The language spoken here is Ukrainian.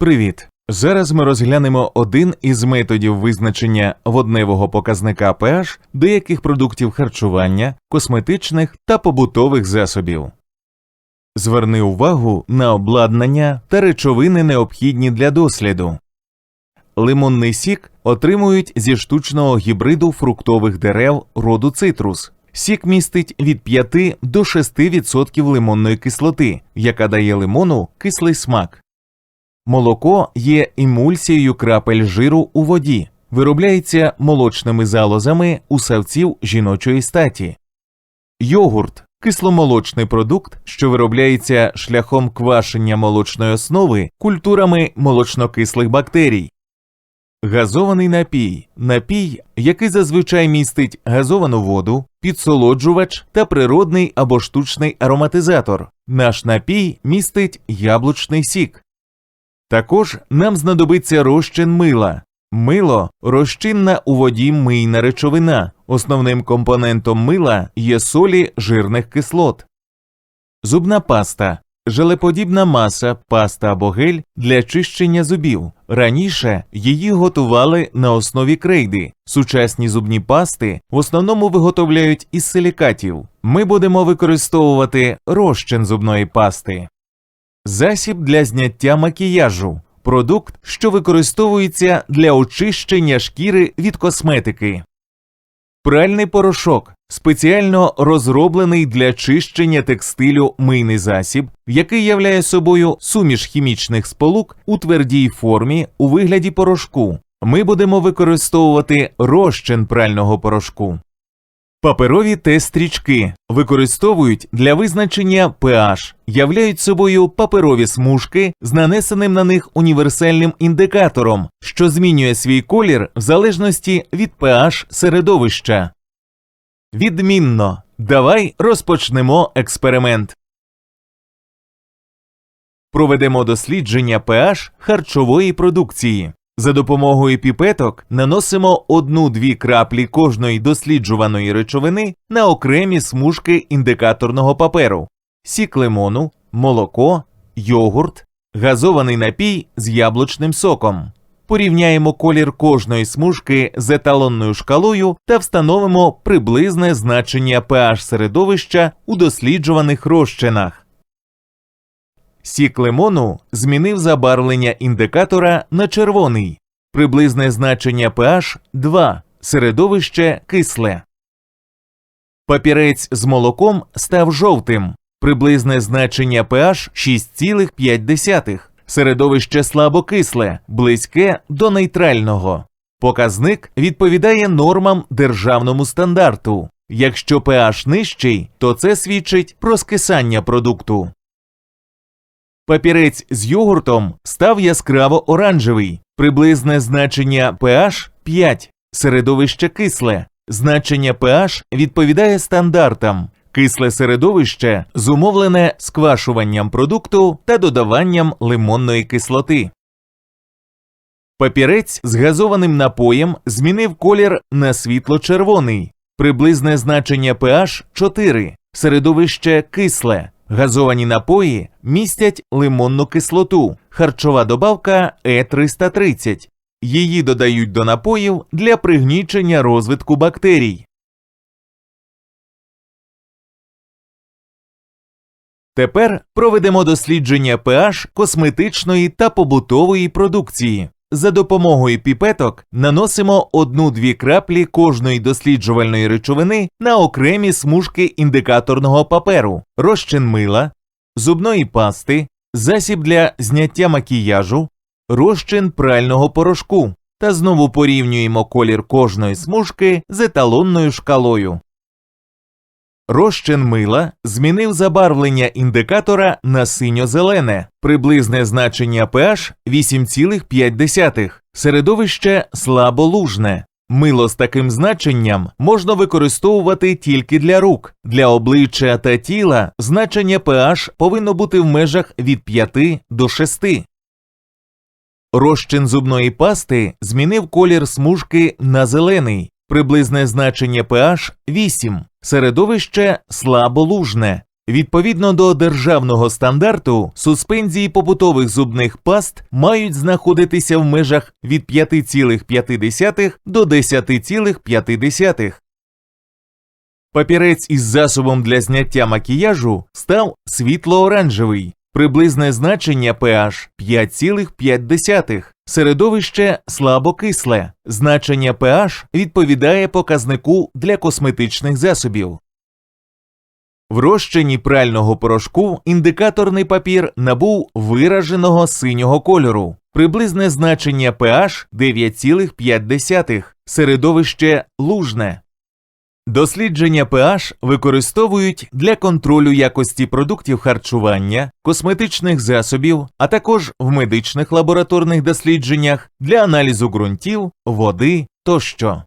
Привіт! Зараз ми розглянемо один із методів визначення водневого показника pH деяких продуктів харчування, косметичних та побутових засобів. Зверни увагу на обладнання та речовини, необхідні для досліду. Лимонний сік отримують зі штучного гібриду фруктових дерев роду цитрус. Сік містить від 5 до 6% лимонної кислоти, яка дає лимону кислий смак. Молоко є емульсією крапель жиру у воді, виробляється молочними залозами у савців жіночої статі. Йогурт кисломолочний продукт, що виробляється шляхом квашення молочної основи культурами молочнокислих бактерій. Газований напій напій, який зазвичай містить газовану воду, підсолоджувач та природний або штучний ароматизатор. Наш напій містить яблучний сік. Також нам знадобиться розчин мила. Мило розчинна у воді мийна речовина. Основним компонентом мила є солі жирних кислот. Зубна паста желеподібна маса, паста або гель для чищення зубів. Раніше її готували на основі крейди. Сучасні зубні пасти в основному виготовляють із силікатів. Ми будемо використовувати розчин зубної пасти. Засіб для зняття макіяжу продукт, що використовується для очищення шкіри від косметики. Пральний порошок спеціально розроблений для чищення текстилю мийний засіб, який являє собою суміш хімічних сполук у твердій формі у вигляді порошку. Ми будемо використовувати розчин прального порошку. Паперові тест-стрічки використовують для визначення pH, являють собою паперові смужки з нанесеним на них універсальним індикатором, що змінює свій колір в залежності від pH середовища. Відмінно. Давай розпочнемо експеримент. Проведемо дослідження pH харчової продукції. За допомогою піпеток наносимо одну-дві краплі кожної досліджуваної речовини на окремі смужки індикаторного паперу: сік лимону, молоко, йогурт, газований напій з яблучним соком. Порівняємо колір кожної смужки з еталонною шкалою та встановимо приблизне значення pH середовища у досліджуваних розчинах. Сік лимону змінив забарвлення індикатора на червоний, приблизне значення pH 2, середовище кисле. Папірець з молоком став жовтим, приблизне значення pH 6,5, середовище слабокисле, близьке до нейтрального. Показник відповідає нормам державному стандарту. Якщо pH нижчий, то це свідчить про скисання продукту. Папірець з йогуртом став яскраво оранжевий, приблизне значення pH 5, середовище кисле. Значення pH відповідає стандартам. Кисле середовище зумовлене сквашуванням продукту та додаванням лимонної кислоти. Папірець з газованим напоєм змінив колір на світло-червоний, приблизне значення pH 4, середовище кисле. Газовані напої містять лимонну кислоту, харчова добавка Е330. Її додають до напоїв для пригнічення розвитку бактерій. Тепер проведемо дослідження pH косметичної та побутової продукції. За допомогою піпеток наносимо одну-дві краплі кожної досліджувальної речовини на окремі смужки індикаторного паперу, розчин мила, зубної пасти, засіб для зняття макіяжу, розчин прального порошку та знову порівнюємо колір кожної смужки з еталонною шкалою. Розчин мила змінив забарвлення індикатора на синьо-зелене, приблизне значення pH 8,5, середовище слаболужне. Мило з таким значенням можна використовувати тільки для рук. Для обличчя та тіла значення pH повинно бути в межах від 5 до 6. Розчин зубної пасти змінив колір смужки на зелений, приблизне значення pH 8, середовище слаболужне. Відповідно до державного стандарту, суспензії побутових зубних паст мають знаходитися в межах від 5,5 до 10,5. Папірець із засобом для зняття макіяжу став світло-оранжевий, приблизне значення pH 5,5, середовище слабокисле, значення pH відповідає показнику для косметичних засобів. В розчині прального порошку індикаторний папір набув вираженого синього кольору. Приблизне значення pH 9,5, середовище лужне. Дослідження pH використовують для контролю якості продуктів харчування, косметичних засобів, а також в медичних лабораторних дослідженнях для аналізу ґрунтів, води тощо.